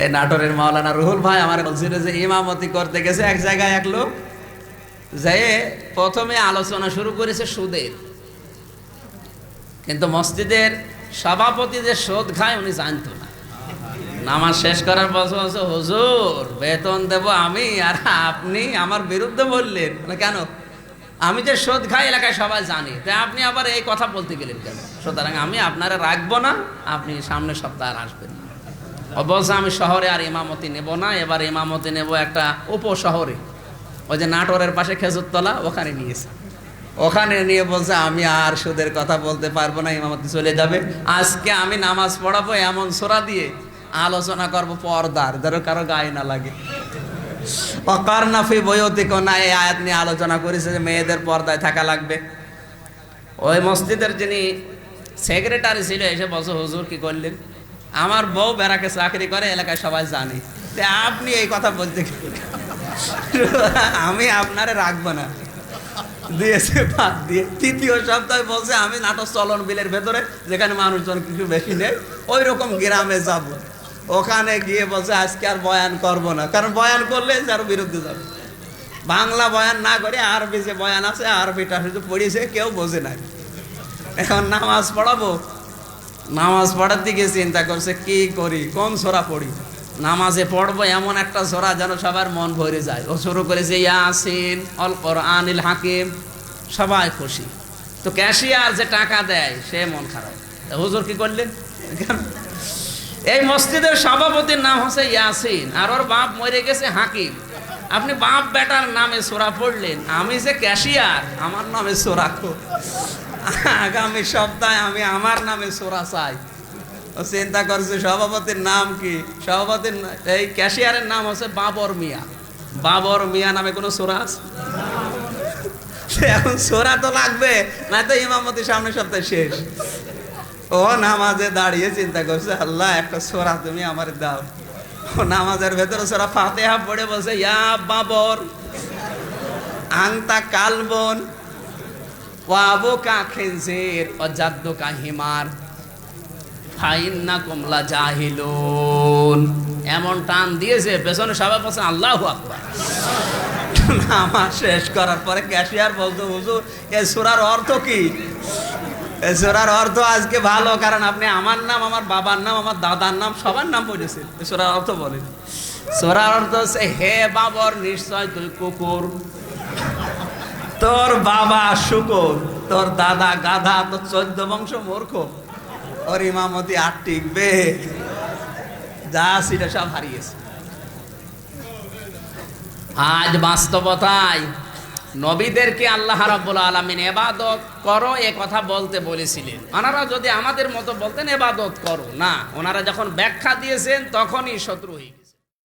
এই নাটোরের মাওলানা রুহুল ভাই আমার বলছিল যে ইমামতি করতে গেছে এক জায়গায় এক লোক যে প্রথমে আলোচনা শুরু করেছে সুদের। কিন্তু মসজিদের সভাপতি যে সুদ খায় উনি জানতো না। নামাজ শেষ করার পর হুজুর বেতন দেব আমি আর আপনি আমার বিরুদ্ধে বললেন। বলে, কেন? আমি যে সুদ খাই এলাকায় সবাই জানি। তাই আপনি আবার এই কথা বলতে গেলেন কেন? সুতরাং আমি আপনারা রাখব না আপনি সামনের সপ্তাহে আসবেন বলছে আমি শহরে আর ইমামতি নেব না, এবার ইমামতি নেব একটা উপশহরে। ওই যে নাটোরের পাশে খেজুরতলা, ওখানে নিয়েছে ওখানে নিয়ে বলছে, আমি আর সুদের কথা বলতে পারব না, ইমামতি চলে যাবে। আজকে আমি নামাজ পড়াবো এমন সোরা দিয়ে, আলোচনা করব পর্দার, যেন কারও গায়ে না লাগে। অকার নাফি বইতে কোনা এই আয়াত নিয়ে আলোচনা করেছে যে মেয়েদের পর্দায় থাকা লাগবে। ওই মসজিদের যিনি সেক্রেটারি ছিল, এসে বলছে, হুজুর কি করলেন? আমার বউ বেড়াকে চাকরি করে, এলাকায় সবাই জানে। আপনি এই কথা বলতে আমি আপনারে রাখব না। দিয়েছে বাদ দিয়ে। তৃতীয় সপ্তাহে বলছে, আমি নাটক চলন বিলের ভেতরে, যেখানে মানুষজন কিছু বেশি নেই ওই রকম গ্রামে যাব। ওখানে গিয়ে বলছে, আজকে আর বয়ান করব না। কারণ বয়ান করলে যার বিরুদ্ধে যাবে। বাংলা বয়ান না করে আরবি যে বয়ান আছে, আরবিটা শুধু পড়িয়েছে, কেউ বোঝে না। এখন নামাজ পড়াবো নামাজ পড়ার দিকে চিন্তা করছে, কি করি? কোন সোরা পড়ি? নামাজে পড়ব এমন একটা সোরা যেন সবার মন ভরে যায়। ও শুরু করেছে, ইয়াসিন অল আনিল হাকিম। সবাই খুশি। তো ক্যাশিয়ার যে টাকা দেয়, সে মন খারাপ। হুজুর কি করলেন? এই মসজিদের সভাপতির নাম হচ্ছে ইয়াসিন, আর ওর বাপ মরে গেছে হাকিম। আপনি বাপ বেটার নামে সোরা পড়লেন, আমি যে ক্যাশিয়ার, আমার নামে সোরা আগামী সপ্তাহে আমি আমার নামে সোরা চাই। ও চিন্তা করছে, সভাপতির নাম কি? সভাপতির এই ক্যাশিয়ারের নাম হচ্ছে বাবর মিয়া। বাবর মিয়া নামে কোনো সোরা আছে? এখন সোরা তো লাগবে না তো ইমামতি সামনের সপ্তাহে শেষ। ও নামাজে দাঁড়িয়ে চিন্তা করছে, আল্লাহ, একটা সোরা তুমি আমার দাও। ও নামাজের ভেতরে সোরা ফাতেহা পড়ে বলছে, ইয়া বাবর আংতা কালবন। ওয়াবো কা খেনজির ও জাদ্দু কা হিমার ফাইন্না কুমলা জাহিলুন এমন টান দিয়েছে পেছনে সবাই বলছে আল্লাহ আকবার নামাজ শেষ করার পরে ক্যাশিয়ার বলতো এ সুরার অর্থ কি এ সুরার অর্থ আজকে ভালো কারণ আপনি আমার নাম আমার বাবার নাম আমার দাদার নাম সবার নাম এ সুরার অর্থ বলেন সুরার অর্থ হচ্ছে হে বাবর নিশ্চয় তুই কুকুর তোর বাবা শুকর, তোর দাদা গাধা, তোর চোদ্দ বংশ মূর্খ। ওর ইমামতি আর টিকবে। যা সেটা সব হারিয়েছে। আজ বাস্তবতায় নবীদেরকে আল্লাহ রাব্বুল আলামিন এবাদত করো, এ কথা বলতে বলেছিলেন। ওনারা যদি আমাদের মতো বলতেন এবাদত করো। না, ওনারা যখন ব্যাখ্যা দিয়েছেন, তখনই শত্রু হয়ে।